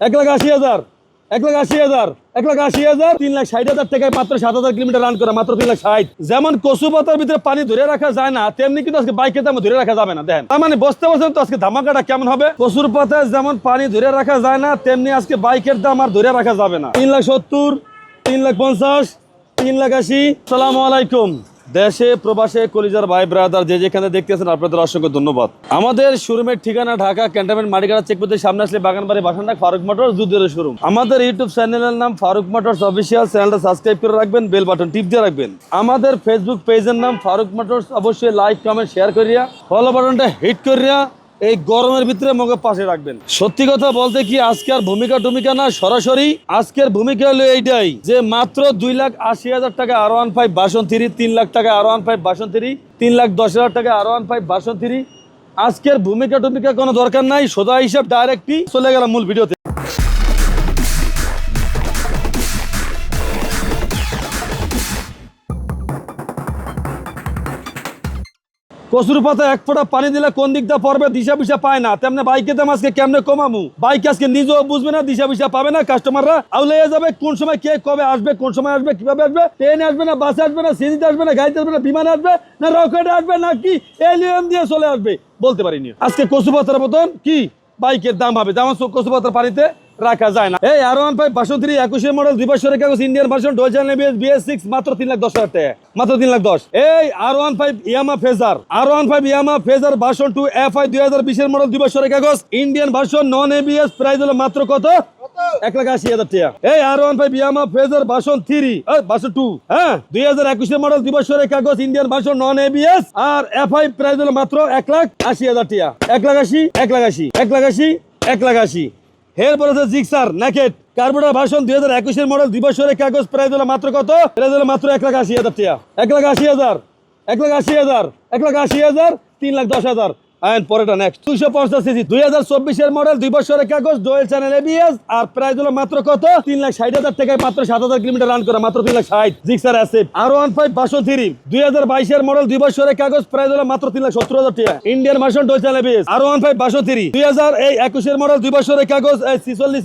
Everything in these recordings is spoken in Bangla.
এক লাখ আশি হাজার, এক লাখ আশি হাজার, এক লাখ আশি হাজার, তিন লাখ ষাট হাজার টাকায় মাত্র সাত হাজার কিলোমিটার রান করে, মাত্র তিন লাখ ষাট। যেমন কচু পাতার ভিতরে পানি ধরে রাখা যায় না, তেমনি কিন্তু আজকে বাইকের দাম ধরে রাখা যাবে না, দেখেন। তার মানে বসতে বসতে তো আজকে ধামাকাটা কেমন হবে? কচুর পাতায় যেমন পানি ধরে রাখা যায় না, তেমনি আজকে বাইকের দাম আর ধরে রাখা যাবে না। তিন লাখ সত্তর, তিন লাখ পঞ্চাশ, তিন লাখ আশি। সালাম আলাইকুম। দেশে, প্রবাসে, কলিজার ভাই ব্রাদার যে যেখানে দেখতেছেন আপনাদের অসংখ্য ধন্যবাদ। আমাদের শোরুমের ঠিকানা ঢাকা, ক্যান্টনমেন্ট মাটিকাটা চেকপোস্টের সামনে আসলে বাগানবাড়ি বাসানটা ফারুক মোটর দুধের শোরুম। আমাদের ইউটিউব চ্যানেলের নাম ফারুক মোটরস অফিসিয়াল। চ্যানেলটা সাবস্ক্রাইব করে রাখবেন, বেল বাটন টিপ দিয়ে রাখবেন। আমাদের ফেসবুক পেজের নাম ফারুক মোটরস। অবশ্যই লাইক কমেন্ট শেয়ার করিয়া ফলো বাটনটা হিট করিয়া এই গরমের ভিতরে মগে পাশে রাখবেন। সত্যি কথা বলতে কি, আজকের ভূমিকা টুমিকা না, সরাসরি আজকের ভূমিকা হলো এইটাই যে মাত্র দুই লাখ আশি হাজার টাকা R one five version three তিন লাখ টাকা R one five version three তিন লাখ দশ হাজার টাকা R one five version three আজকের ভূমিকা টুমিকা কোনো দরকার নাই, সোজা হিসাব ডাইরেক্টই চলে গেলাম মূল ভিডিওতে। কচুর পাতা এক ফোঁটা পানি দিলে কোন দিকটা পড়বে, দিশা পিসা পায় না। তেমনি বাইকে দাম আজকে কেমনে কমামু? বাইক আজকে নিজেও বুঝবে না, দিশা পিসা পাবে না, কাস্টমাররা আউলে যাবে, কোন সময় কে কবে আসবে, কোন সময় আসবে, কীভাবে আসবে, ট্রেনে আসবে না, বাসে আসবে না সিজিতে আসবে না, গাড়িতে আসবে না, বিমানে আসবে না, রকেটে আসবে না, কি এলিয়ন দিয়ে চলে আসবে? বলতে পারিনি। আজকে কচু পাতার মতন কি? বাইকের দাম হবে যেমন কচু পাতার পানিতে রাখা যায় না। এই আর ওয়ান ফাইভ থ্রি একুশের মডেল দুই বছরের কাগজ ইন্ডিয়ান ভার্সন ডোজান এবিএস বিএস সিক্স মাত্র তিন লাখ দশ মাত্র তিন লাখ দশ। এই R one five Yamaha Fazer R one five Yamaha Fazer version two F I দুই হাজার বিশের মডেল দুই বছরের কাগজ Indian version non ABS price হলো মাত্র কত? এক লাখ আশি হাজার টাকা। এই R one five Yamaha Fazer version three version two হ্যাঁ দুই হাজার একুশের মডেল দুই বছরের কাগজ ইন্ডিয়ান ভার্সন নন এবিএস আর এফ আই প্রাইস হলো মাত্র এক লাখ আশি হাজার টাকা। এক লাখ আশি, এক লাখ আশি, এক লাখ আশি, এক লাখ আশি। এরপর আছে জিক্সার নেকেট কার্বোটার ভার্সন দুই হাজার একুশের মডেল দুই কাগজ প্রায় দিল মাত্র কত? প্রায় দিল মাত্র এক লাখ আশি হাজার এক লাখ আশি হাজার, এক লাখ আশি হাজার, এক লাখ আশি হাজার, তিন লাখ দশ হাজার। আইন পরেটা নেক্সট দুইশো পঞ্চাশ সিসি, দুই হাজার চব্বিশের মডেল দুই বছরের কাগজ ডোয়েল চ্যানেল এবিএস আর প্রাইস হলো মাত্র কত? তিন লাখ ষাট হাজার মাত্র সাত হাজার কিলোমিটার রান মাত্র তিন লাখ ষাট। R one five version three দুই হাজার বাইশের মডেল দুই বছরের কাগজ প্রাইস হলো মাত্র তিন লাখ সত্তর হাজার টাকা Indian version dual channel ABS R one five version three দুই হাজার এই একুশের মডেল দুই বছরের কাগজ ছিচল্লিশ,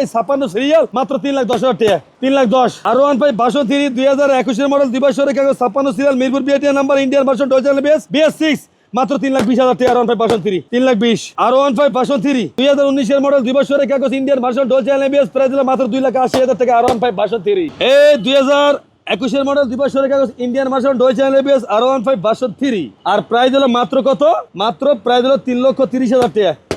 এই ছাপ্পান্ন সিরিয়াল মাত্র তিন লাখ দশ হাজার টাকা তিন লাখ দশ। R one five version three দুই হাজার একুশের মডেল দুই বছরের কাগজ, ছাপ্পান্ন serial Mirpur বিআটিয়া number Indian version dual channel ABS BS six মাত্র তিন লাখ বিশ হাজার টি R one five version three তিন লাখ বিশ। R one five version three দুই হাজার উনিশের মডেল দুই বছরের কাগজ Indian version dual channel ABS price দিল মাত্র দুই লাখ আশি হাজার টাকা R one five version three এই দুই হাজার একুশের মডেল দুই বছরের কাগজ Indian version dual channel ABS R one five version three আর প্রাইস হলো মাত্র কত? মাত্র প্রাইস হলো তিন লক্ষ তিরিশ হাজার টাকা।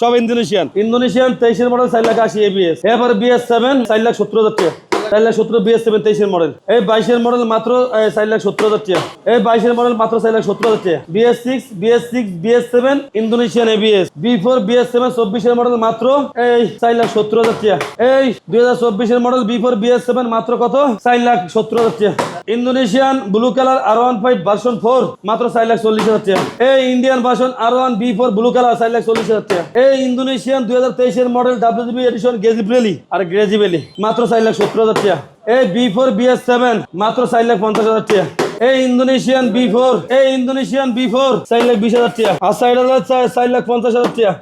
সব ইন্দোনেশিয়ান। ইন্দোনেশিয়ান তেইশের মডেল চার লাখ আশি এবিএস এরপর বিএস সেভেন চার লাখ সত্তর হাজার টাকা। চার লাখ সত্তর বিএস সেভেন, তেইশের মডেল। এই বাইশের মডেল মাত্র চার লাখ সত্তর হাজার টাকা। এই বাইশের মডেল মাত্র চার লাখ সত্তর হাজার টাকা। BS six BS six, BS seven, Indonesian ABS. B four, BS seven, চব্বিশের মডেল মাত্র, এই, চার লাখ সত্তর হাজার টাকা। এই, দুই হাজার চব্বিশের model B four, BS seven মাত্র কত? চার লাখ সত্তর হাজার টাকা। Indonesian blue colour R one five version four মাত্র চার লাখ চল্লিশ হাজার টাকা। এই Indian version R one B four blue colour চার লাখ চল্লিশ হাজার টাকা। এই ইন্দোনেশিয়ান দুই হাজার তেইশের মডেল ডাব্লিউবি এডিশন গেজিব্রেলি আর গ্রেজিবেলি মাত্র চার লাখ সত্তর হাজার টাকা এই বি ফোর বিএস সেভেন মাত্র চার লাখ পঞ্চাশ হাজার টাকা এই ইন্দোনেশিয়ান বি ফোর এই ইন্দোনেশিয়ান বি ফোর চার লাখ বিশ হাজার টাকা আর সাইড হাজার চার চার লাখ পঞ্চাশ হাজার টাকা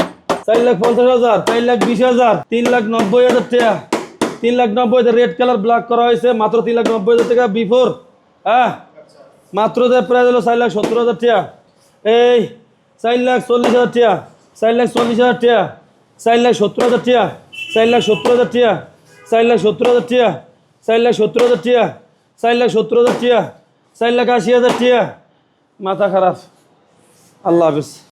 চার লাখ পঞ্চাশ হাজার চার লাখ বিশ হাজার তিন লাখ নব্বই হাজার টাকা তিন লাখ নব্বই রেড কালার ব্ল্যাক করা হয়েছে মাত্র তিন লাখ নব্বই হাজার টাকা বি ফোর হ্যাঁ মাত্র যে প্রায় হলো চার লাখ সত্তর হাজার টাকা এই চার লাখ চল্লিশ হাজার টাকা চার লাখ চল্লিশ হাজার টাকা চার লাখ সত্তর হাজার টাকা চার লাখ সত্তর হাজার টাকা চার লাখ সত্তর হাজার টিয়া চার লাখ সত্তর হাজার টিয়া চার লাখ সত্তর হাজার টিয়া চার আশি হাজার টিয়া। মাথা খারাপ। আল্লাহ হাফিজ।